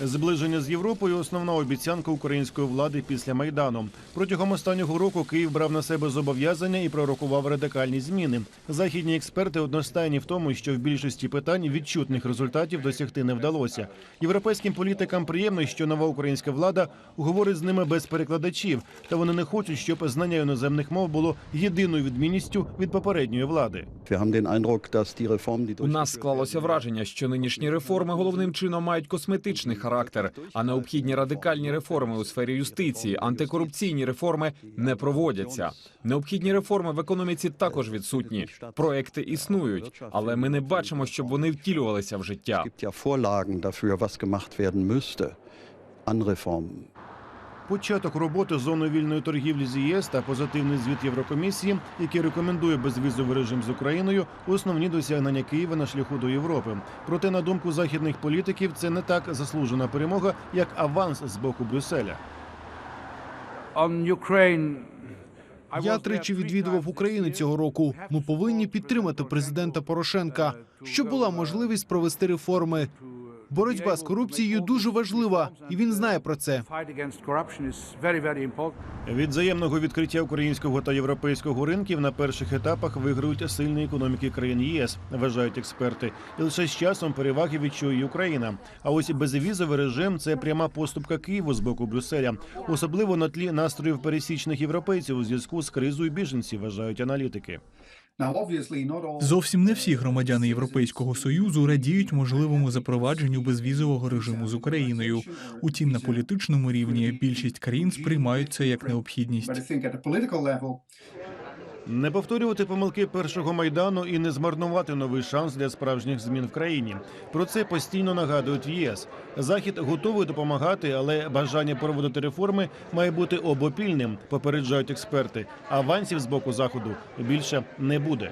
Зближення з Європою основна обіцянка української влади після майдану. Протягом останнього року Київ брав на себе зобов'язання і пророкував радикальні зміни. Західні експерти одностайні в тому, що в більшості питань відчутних результатів досягти не вдалося. Європейським політикам приємно, що нова українська влада говорить з ними без перекладачів, та вони не хочуть, щоб знання іноземних мов було єдиною відмінністю від попередньої влади. У нас склалося враження, що нинішні реформи головним чином мають косметичний характер, а необхідні радикальні реформи у сфері юстиції, антикорупційні реформи не проводяться. Необхідні реформи в економіці також відсутні. Проекти існують, але ми не бачимо, щоб вони втілювалися в життя. Початок роботи зони вільної торгівлі з ЄС та позитивний звіт Єврокомісії, який рекомендує безвізовий режим з Україною, основні досягнення Києва на шляху до Європи. Проте, на думку західних політиків, це не так заслужена перемога, як аванс з боку Брюсселя. Я тричі відвідував Україну цього року. Ми повинні підтримати президента Порошенка, щоб була можливість провести реформи. Боротьба з корупцією дуже важлива, і він знає про це. Від взаємного відкриття українського та європейського ринків на перших етапах виграють сильні економіки країн ЄС, вважають експерти. І лише з часом переваги відчує Україна. А ось безвізовий режим це пряма поступка Києву з боку Брюсселя, особливо на тлі настроїв пересічних європейців у зв'язку з кризою біженців, вважають аналітики. Зовсім не всі громадяни Європейського союзу радіють можливому запровадженню безвізового режиму з Україною. Утім, на політичному рівні більшість країн сприймають це як необхідність. Не повторювати помилки першого майдану і не змарнувати новий шанс для справжніх змін в країні. Про це постійно нагадують ЄС. Захід готовий допомагати, але бажання проводити реформи має бути обопільним. Попереджають експерти. Авансів з боку заходу більше не буде.